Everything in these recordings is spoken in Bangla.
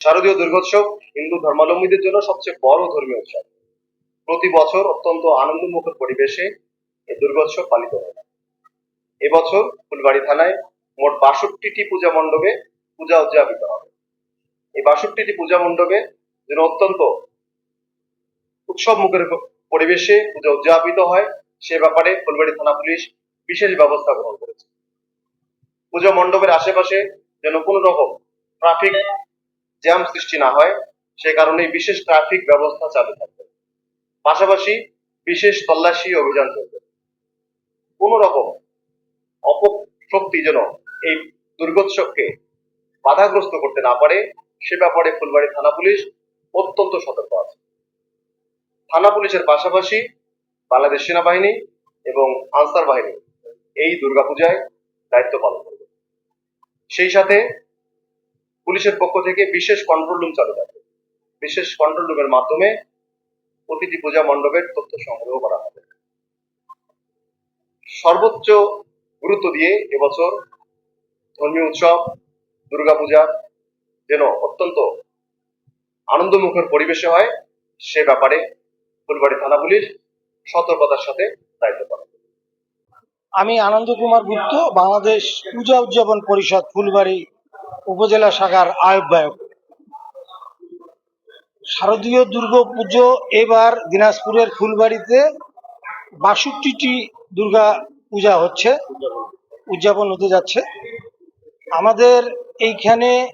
শারদীয় দুর্গোৎসব হিন্দু ধর্মাবলম্বীদের জন্য সবচেয়ে বড় ধর্মীয় উৎসব। প্রতি বছর অত্যন্ত আনন্দমুখর পরিবেশে এই দুর্গোৎসব পালিত হয়। এবছর ফুলবাড়ি থানায় মোট বাষট্টিটি পূজা মণ্ডপে পূজা উদযাপিত হবে। এই বাষট্টিটি পূজা মণ্ডপে যেন অত্যন্ত উৎসব মুখের পরিবেশে পূজা উদযাপিত হয়, সে ব্যাপারে ফুলবাড়ি থানা পুলিশ বিশেষ ব্যবস্থা গ্রহণ করেছে। পূজা মণ্ডপের আশেপাশে যেন কোনো রকম ট্রাফিক জ্যাম সৃষ্টি না হয়, সে কারণে বিশেষ ট্রাফিক ব্যবস্থা চালু থাকবে। পাশাপাশি বিশেষ তল্লাশি অভিযান চলবে। কোন রকম অপশক্তি যেন এই দুর্গোৎসবকে বাধাগ্রস্ত করতে না পারে, সে ব্যাপারে ফুলবাড়ি থানা পুলিশ অত্যন্ত সতর্ক আছে। থানা পুলিশের পাশাপাশি বাংলাদেশ সেনাবাহিনী এবং আনসার বাহিনী এই দুর্গাপূজায় দায়িত্ব পালন করবে। সেই সাথে পুলিশের পক্ষ থেকে বিশেষ কন্ট্রোল রুম চালু থাকবে। বিশেষ কন্ট্রোল রুমের মাধ্যমে প্রতিটি পূজা মণ্ডপের তথ্য সংগ্রহ করা হবে। সর্বোচ্চ গুরুত্ব দিয়ে এবছর ধর্মীয় উৎসব, দুর্গাপূজা যেন অত্যন্ত আনন্দমুখর পরিবেশে হয়, সে ব্যাপারে ফুলবাড়ি থানা পুলিশ সতর্কতার সাথে দায়িত্ব পালন। আমি আনন্দ কুমার গুপ্ত, বাংলাদেশ পূজা উদযাপন পরিষদ ফুলবাড়ি। উপজেলা শাখার আহ্বায়ক। শারদীয় দুর্গা পুজো এবার দিনাজপুরের ফুলবাড়িতে বাষট্টিটি দুর্গা পূজা হচ্ছে, উদযাপন হতে যাচ্ছে। আমাদের এইখানে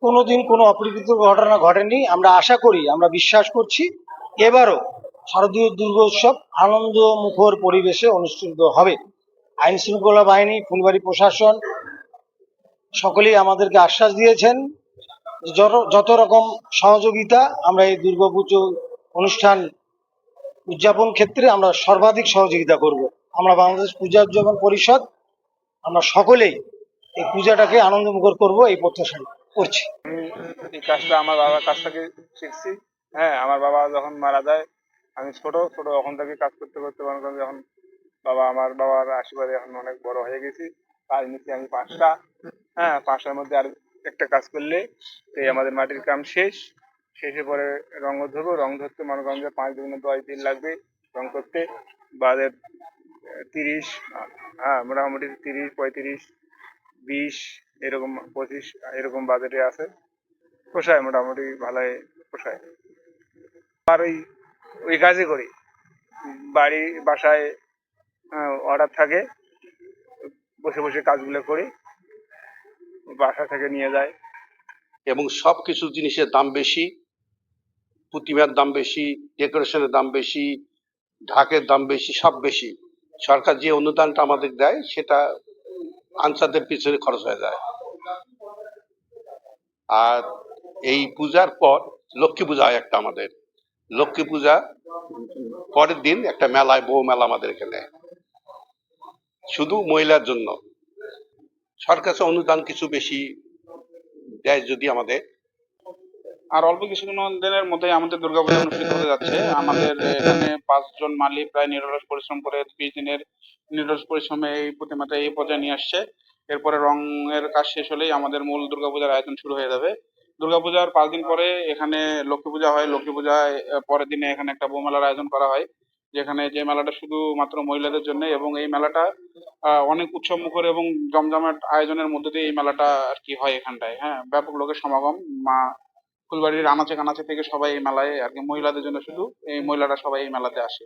কোনোদিন কোনো অপ্রীতিকর ঘটনা ঘটেনি, আমরা আশা করি, আমরা বিশ্বাস করছি। এবারও শারদীয় দুর্গোৎসব আনন্দ মুখর পরিবেশে অনুষ্ঠিত হবে। আইন শৃঙ্খলা বাহিনী, ফুলবাড়ি প্রশাসন সকলেই আমাদেরকে আশ্বাস দিয়েছেন যত রকম সহযোগিতা আমরা এই দুর্গাপুজো অনুষ্ঠান উদযাপন ক্ষেত্রে আমরা সর্বাধিক সহযোগিতা করব। আমরা বাংলাদেশ পূজা উদযাপন পরিষদ, আমরা সকলেই এই পূজাটাকে আনন্দমুখর করব, এই প্রত্যাশা করছি। এই কাজটা আমার বাবার কাছ থেকে শিখছি। হ্যাঁ আমার বাবা যখন মারা যায়, আমি ছোট ছোট তখন থেকে কাজ করতে করতে মনে করেন যখন বাবা, আমার বাবার আশীর্বাদে এখন অনেক বড় হয়ে গেছি। কাজ নিচ্ছি আমি পাঁচটা। হ্যাঁ পাঁচটার মধ্যে আর একটা কাজ করলে এই আমাদের মাটির কাম শেষ। শেষে পরে রঙ ধরবো রং ধরতে মনে করেন যে পাঁচ দুগুণে দশ দিন লাগবে রং করতে। বাদের তিরিশ হ্যাঁ মোটামুটি তিরিশ, পঁয়ত্রিশ, বিশ, এরকম পঁচিশ, এরকম বাজেটে আছে। পোষায় মোটামুটি, ভালোই পোষায়। আর ওই ওই কাজই করি। বাড়ি, বাসায় অর্ডার থাকে। বসে বসে কাজগুলো করি। বাসা থেকে নিয়ে যায়। এবং সব কিছু জিনিসের দাম বেশি প্রতিমার দাম বেশি, ডেকোরেশনের দাম বেশি, ঢাকের দাম বেশি, সব বেশি। সরকার যে অনুদানটা আমাদের দেয়, সেটা আনসারদের পিছনে খরচ হয়ে যায়। আর এই পূজার পর লক্ষ্মী পূজা হয় একটা আমাদের। লক্ষ্মী পূজা পরের দিন একটা মেলায় বউ মেলা আমাদের এখানে। শুধু মহিলার জন্য। সরকার অনুদান কিছু বেশি দেয় যদি আমাদের। আর অল্প কিছু দিনের মধ্যেই আমাদের দুর্গাপূজা অনুষ্ঠিত হতে যাচ্ছে। আমাদের এখানে পাঁচজন মালি প্রায় নিরলস পরিশ্রম করে ত্রিশ দিনের নিরলস পরিশ্রমে এই প্রতিমাটা এই পর্যায়ে নিয়ে আসছে। এরপরে রঙের কাজ শেষ হলেই আমাদের মূল দুর্গাপূজার আয়োজন শুরু হয়ে যাবে। দুর্গাপূজার পাঁচ দিন পরে এখানে লক্ষ্মী পূজা হয়। লক্ষ্মী পূজায় পরের দিনে এখানে একটা বউ মেলার আয়োজন করা হয়। যেখানে যে মেলাটা শুধু মাত্র মহিলাদের জন্য এবং এই মেলাটা অনেক উৎসব মুখর এবং জমজমাট আয়োজনের মধ্যে দিয়ে এই মেলাটা আর কি হয় এখানটায়। হ্যাঁ ব্যাপক লোকের সমাগম। মা ফুলবাড়ির আনাচে কানাচে থেকে সবাই এই মেলায় আর কি মহিলাদের জন্য শুধু এই মহিলারা সবাই এই মেলাতে আসে।